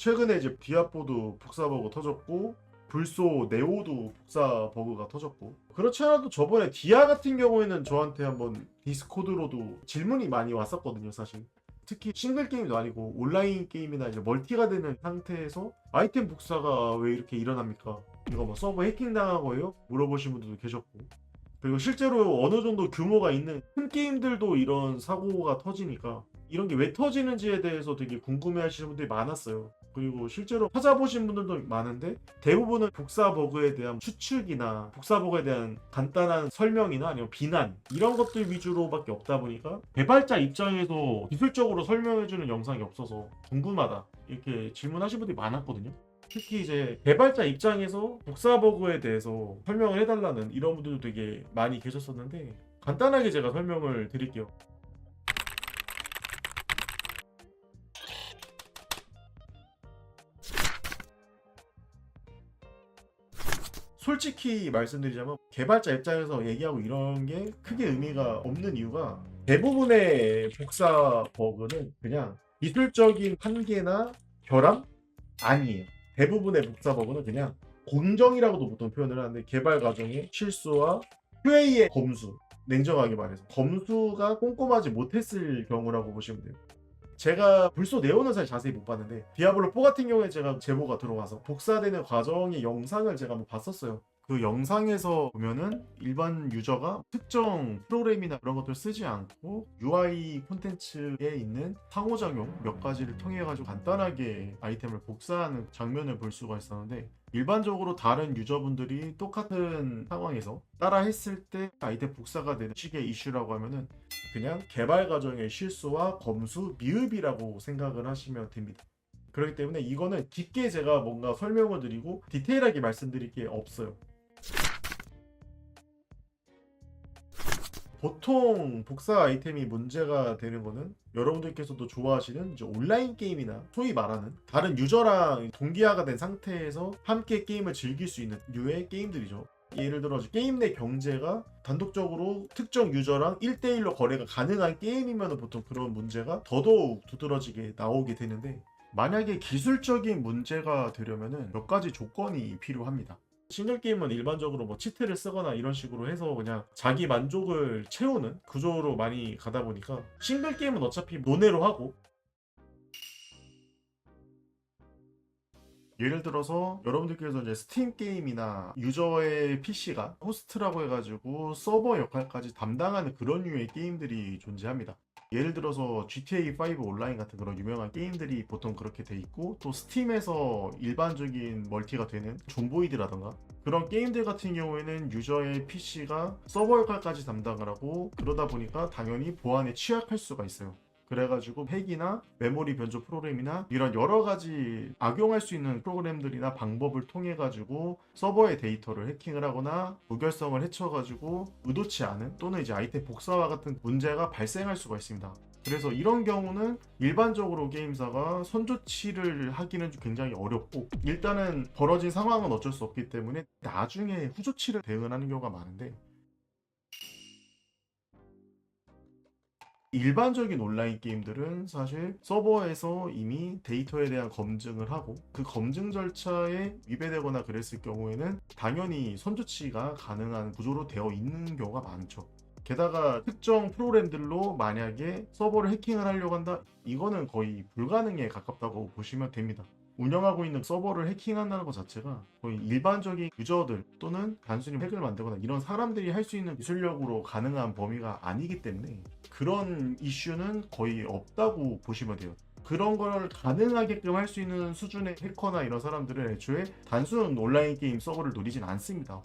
최근에 이제 디아포도 복사 버그 터졌고 불소 네오도 복사 버그가 터졌고 그렇지 않아도 저번에 디아 같은 경우에는 저한테 한번 디스코드로도 질문이 많이 왔었거든요 사실 특히 싱글 게임도 아니고 온라인 게임이나 이제 멀티가 되는 상태에서 아이템 복사가 왜 이렇게 일어납니까? 이거 뭐 서버 해킹 당한 거예요? 물어보신 분들도 계셨고 그리고 실제로 어느 정도 규모가 있는 큰 게임들도 이런 사고가 터지니까 이런 게 왜 터지는지에 대해서 되게 궁금해 하시는 분들이 많았어요. 그리고 실제로 찾아보신 분들도 많은데 대부분은 복사 버그에 대한 추측이나 복사 버그에 대한 간단한 설명이나 아니면 비난 이런 것들 위주로밖에 없다 보니까 개발자 입장에서 기술적으로 설명해주는 영상이 없어서 궁금하다 이렇게 질문하신 분들이 많았거든요. 특히 이제 개발자 입장에서 복사 버그에 대해서 설명을 해달라는 이런 분들도 되게 많이 계셨었는데 간단하게 제가 설명을 드릴게요. 솔직히 말씀드리자면 개발자 입장에서 얘기하고 이런 게 크게 의미가 없는 이유가 대부분의 복사 버그는 그냥 기술적인 한계나 결함 아니에요. 대부분의 복사 버그는 그냥 공정이라고도 보통 표현을 하는데 개발 과정의 실수와 QA의 검수 냉정하게 말해서 검수가 꼼꼼하지 못했을 경우라고 보시면 돼요. 제가 불소 네오는 사실 자세히 못 봤는데 디아블로 4 같은 경우에 제가 제보가 들어와서 복사되는 과정의 영상을 제가 한번 봤었어요. 그 영상에서 보면은 일반 유저가 특정 프로그램이나 그런 것들 쓰지 않고 UI 콘텐츠에 있는 상호작용 몇 가지를 통해 가지고 간단하게 아이템을 복사하는 장면을 볼 수가 있었는데 일반적으로 다른 유저분들이 똑같은 상황에서 따라 했을 때 아이템 복사가 되는 식의 이슈라고 하면은 그냥 개발 과정의 실수와 검수, 미흡이라고 생각을 하시면 됩니다. 그렇기 때문에 이거는 깊게 제가 뭔가 설명을 드리고 디테일하게 말씀드릴 게 없어요. 보통 복사 아이템이 문제가 되는 거는 여러분들께서도 좋아하시는 이제 온라인 게임이나 소위 말하는 다른 유저랑 동기화가 된 상태에서 함께 게임을 즐길 수 있는 류의 게임들이죠. 예를 들어 게임 내 경제가 단독적으로 특정 유저랑 1대1로 거래가 가능한 게임이면 보통 그런 문제가 더더욱 두드러지게 나오게 되는데 만약에 기술적인 문제가 되려면 몇 가지 조건이 필요합니다. 싱글 게임은 일반적으로 뭐 치트를 쓰거나 이런 식으로 해서 그냥 자기 만족을 채우는 구조로 많이 가다 보니까 싱글 게임은 어차피 논외로 하고 예를 들어서 여러분들께서 이제 스팀 게임이나 유저의 PC가 호스트라고 해가지고 서버 역할까지 담당하는 그런 류의 게임들이 존재합니다. 예를 들어서 GTA 5 온라인 같은 그런 유명한 게임들이 보통 그렇게 돼 있고 또 스팀에서 일반적인 멀티가 되는 존보이드라던가 그런 게임들 같은 경우에는 유저의 PC가 서버 역할까지 담당을 하고 그러다 보니까 당연히 보안에 취약할 수가 있어요. 그래가지고 핵이나 메모리 변조 프로그램이나 이런 여러 가지 악용할 수 있는 프로그램들이나 방법을 통해 가지고 서버의 데이터를 해킹을 하거나 무결성을 해쳐가지고 의도치 않은 또는 이제 아이템 복사와 같은 문제가 발생할 수가 있습니다. 그래서 이런 경우는 일반적으로 게임사가 선조치를 하기는 좀 굉장히 어렵고 일단은 벌어진 상황은 어쩔 수 없기 때문에 나중에 후조치를 대응을 하는 경우가 많은데 일반적인 온라인 게임들은 사실 서버에서 이미 데이터에 대한 검증을 하고 그 검증 절차에 위배되거나 그랬을 경우에는 당연히 선조치가 가능한 구조로 되어 있는 경우가 많죠. 게다가 특정 프로그램들로 만약에 서버를 해킹을 하려고 한다? 이거는 거의 불가능에 가깝다고 보시면 됩니다. 운영하고 있는 서버를 해킹한다는 것 자체가 거의 일반적인 유저들 또는 단순히 핵을 만들거나 이런 사람들이 할 수 있는 기술력으로 가능한 범위가 아니기 때문에 그런 이슈는 거의 없다고 보시면 돼요. 그런 걸 가능하게끔 할 수 있는 수준의 해커나 이런 사람들은 애초에 단순 온라인 게임 서버를 노리진 않습니다.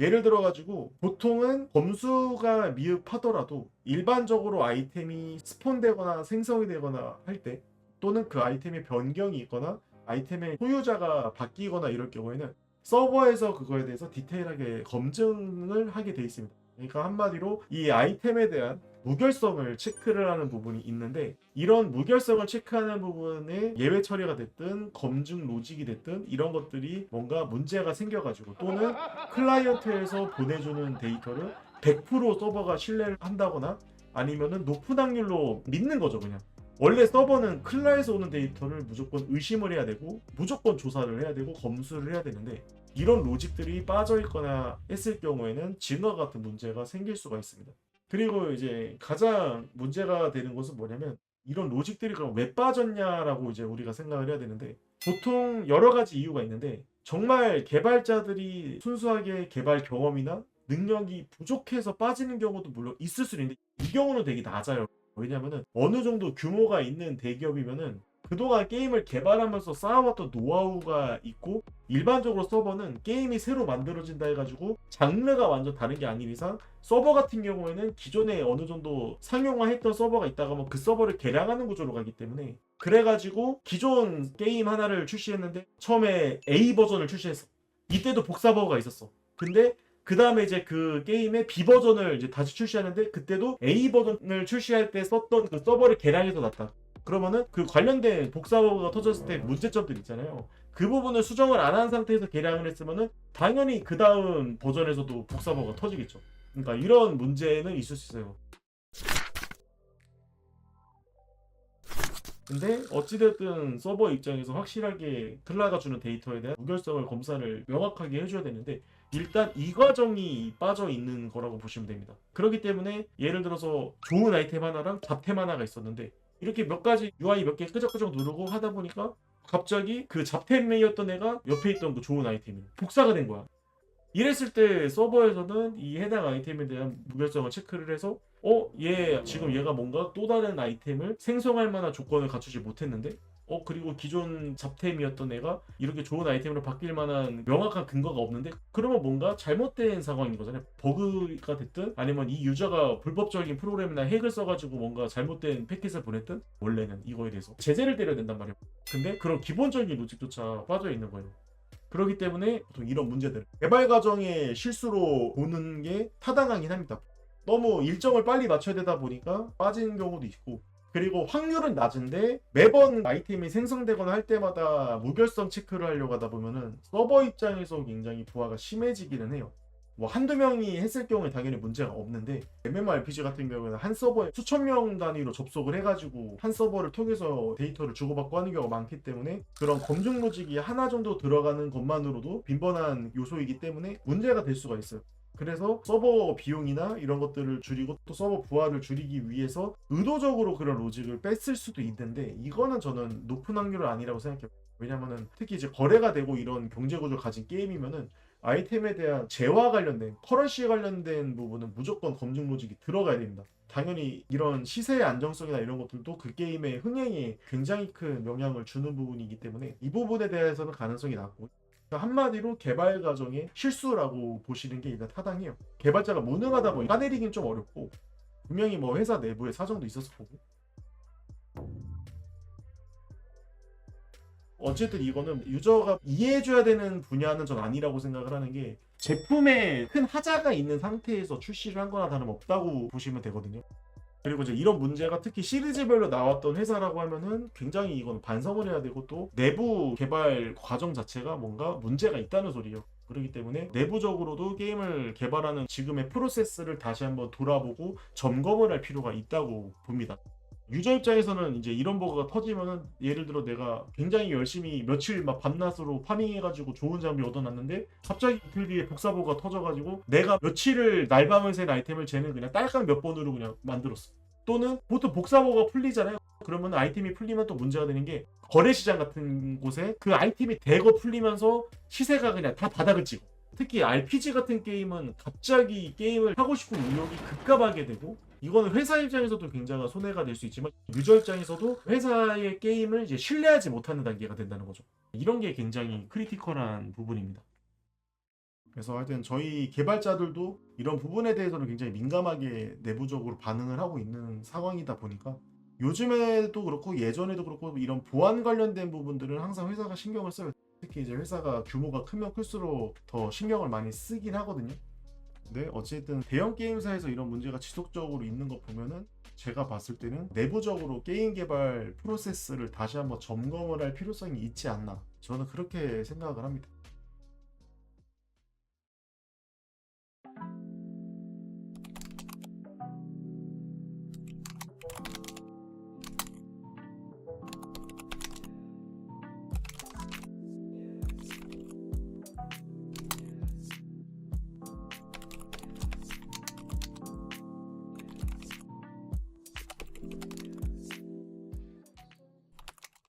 예를 들어 가지고 보통은 검수가 미흡하더라도 일반적으로 아이템이 스폰되거나 생성이 되거나 할 때 또는 그 아이템의 변경이 있거나 아이템의 소유자가 바뀌거나 이럴 경우에는 서버에서 그거에 대해서 디테일하게 검증을 하게 돼 있습니다. 그러니까 한마디로 이 아이템에 대한 무결성을 체크를 하는 부분이 있는데 이런 무결성을 체크하는 부분에 예외 처리가 됐든 검증 로직이 됐든 이런 것들이 뭔가 문제가 생겨가지고 또는 클라이언트에서 보내주는 데이터를 100% 서버가 신뢰를 한다거나 아니면은 높은 확률로 믿는 거죠 그냥. 원래 서버는 클라에서 오는 데이터를 무조건 의심을 해야 되고 무조건 조사를 해야 되고 검수를 해야 되는데 이런 로직들이 빠져 있거나 했을 경우에는 진화 같은 문제가 생길 수가 있습니다. 그리고 이제 가장 문제가 되는 것은 뭐냐면 이런 로직들이 그럼 왜 빠졌냐라고 이제 우리가 생각을 해야 되는데 보통 여러 가지 이유가 있는데 정말 개발자들이 순수하게 개발 경험이나 능력이 부족해서 빠지는 경우도 물론 있을 수 있는데 이 경우는 되게 낮아요. 왜냐면은 어느 정도 규모가 있는 대기업이면은 그동안 게임을 개발하면서 쌓아왔던 노하우가 있고 일반적으로 서버는 게임이 새로 만들어진다 해가지고 장르가 완전 다른 게 아닌 이상 서버 같은 경우에는 기존에 어느 정도 상용화했던 서버가 있다가 뭐 그 서버를 개량하는 구조로 가기 때문에 그래가지고 기존 게임 하나를 출시했는데 처음에 A 버전을 출시했어 이때도 복사버거가 있었어 근데 그 다음에 이제 그 게임의 B 버전을 이제 다시 출시하는데 그때도 A 버전을 출시할 때 썼던 그 서버를 개량해서 놨다. 그러면은 그 관련된 복사버거가 터졌을 때 문제점들 있잖아요. 그 부분을 수정을 안 한 상태에서 개량을 했으면은 당연히 그 다음 버전에서도 복사버거가 터지겠죠. 그러니까 이런 문제는 있을 수 있어요. 근데 어찌됐든 서버 입장에서 확실하게 클라가 주는 데이터에 대한 무결성을 검사를 명확하게 해줘야 되는데 일단 이 과정이 빠져 있는 거라고 보시면 됩니다. 그렇기 때문에 예를 들어서 좋은 아이템 하나랑 잡템 하나가 있었는데 이렇게 몇 가지 UI 몇 개 끄적끄적 누르고 하다 보니까 갑자기 그 잡템이었던 애가 옆에 있던 그 좋은 아이템이 복사가 된 거야. 이랬을 때 서버에서는 이 해당 아이템에 대한 무결성을 체크를 해서 어, 얘 지금 얘가 뭔가 또 다른 아이템을 생성할 만한 조건을 갖추지 못했는데 어 그리고 기존 잡템이었던 애가 이렇게 좋은 아이템으로 바뀔 만한 명확한 근거가 없는데 그러면 뭔가 잘못된 상황인 거잖아요. 버그가 됐든 아니면 이 유저가 불법적인 프로그램이나 핵을 써가지고 뭔가 잘못된 패킷을 보냈든 원래는 이거에 대해서 제재를 때려야 된단 말이에요. 근데 그런 기본적인 로직조차 빠져 있는 거예요. 그렇기 때문에 보통 이런 문제들. 개발 과정의 실수로 보는 게 타당하긴 합니다. 너무 일정을 빨리 맞춰야 되다 보니까 빠지는 경우도 있고 그리고 확률은 낮은데 매번 아이템이 생성되거나 할 때마다 무결성 체크를 하려고 하다 보면은 서버 입장에서 굉장히 부하가 심해지기는 해요. 뭐 한두 명이 했을 경우에 당연히 문제가 없는데 MMORPG 같은 경우에는 한 서버에 수천 명 단위로 접속을 해가지고 한 서버를 통해서 데이터를 주고받고 하는 경우가 많기 때문에 그런 검증 로직이 하나 정도 들어가는 것만으로도 빈번한 요소이기 때문에 문제가 될 수가 있어요. 그래서 서버 비용이나 이런 것들을 줄이고 또 서버 부하를 줄이기 위해서 의도적으로 그런 로직을 뺐을 수도 있는데 이거는 저는 높은 확률은 아니라고 생각해요. 왜냐면은 특히 이제 거래가 되고 이런 경제 구조를 가진 게임이면은 아이템에 대한 재화 관련된 커런시에 관련된 부분은 무조건 검증 로직이 들어가야 됩니다. 당연히 이런 시세의 안정성이나 이런 것들도 그 게임의 흥행에 굉장히 큰 영향을 주는 부분이기 때문에 이 부분에 대해서는 가능성이 낮고 그러니까 한마디로 개발 과정의 실수라고 보시는 게 일단 타당해요. 개발자가 무능하다 보니 까내리긴 좀 어렵고 분명히 뭐 회사 내부의 사정도 있었을 거고 어쨌든 이거는 유저가 이해해줘야 되는 분야는 전 아니라고 생각을 하는 게 제품에 큰 하자가 있는 상태에서 출시를 한 거나 다름없다고 보시면 되거든요. 그리고 이제 이런 문제가 특히 시리즈별로 나왔던 회사라고 하면은 굉장히 이건 반성을 해야 되고 또 내부 개발 과정 자체가 뭔가 문제가 있다는 소리예요. 그렇기 때문에 내부적으로도 게임을 개발하는 지금의 프로세스를 다시 한번 돌아보고 점검을 할 필요가 있다고 봅니다. 유저 입장에서는 이제 이런 버그가 터지면은 예를 들어 내가 굉장히 열심히 며칠 막 밤낮으로 파밍해가지고 좋은 장비 얻어놨는데 갑자기 이틀 뒤에 복사 버그가 터져가지고 내가 며칠을 날밤을 샌 아이템을 쟤는 그냥 딸깍 몇 번으로 그냥 만들었어. 또는 보통 복사 버그가 풀리잖아요. 그러면 아이템이 풀리면 또 문제가 되는 게 거래 시장 같은 곳에 그 아이템이 대거 풀리면서 시세가 그냥 다 바닥을 찍어. 특히 RPG 같은 게임은 갑자기 게임을 하고 싶은 의욕이 급감하게 되고 이거는 회사 입장에서도 굉장한 손해가 될 수 있지만 유저 입장에서도 회사의 게임을 이제 신뢰하지 못하는 단계가 된다는 거죠. 이런 게 굉장히 크리티컬한 부분입니다. 그래서 하여튼 저희 개발자들도 이런 부분에 대해서는 굉장히 민감하게 내부적으로 반응을 하고 있는 상황이다 보니까 요즘에도 그렇고 예전에도 그렇고 이런 보안 관련된 부분들은 항상 회사가 신경을 써요. 특히 이제 회사가 규모가 크면 클수록 더 신경을 많이 쓰긴 하거든요. 근데 어쨌든 대형 게임사에서 이런 문제가 지속적으로 있는 거 보면은 제가 봤을 때는 내부적으로 게임 개발 프로세스를 다시 한번 점검을 할 필요성이 있지 않나 저는 그렇게 생각을 합니다.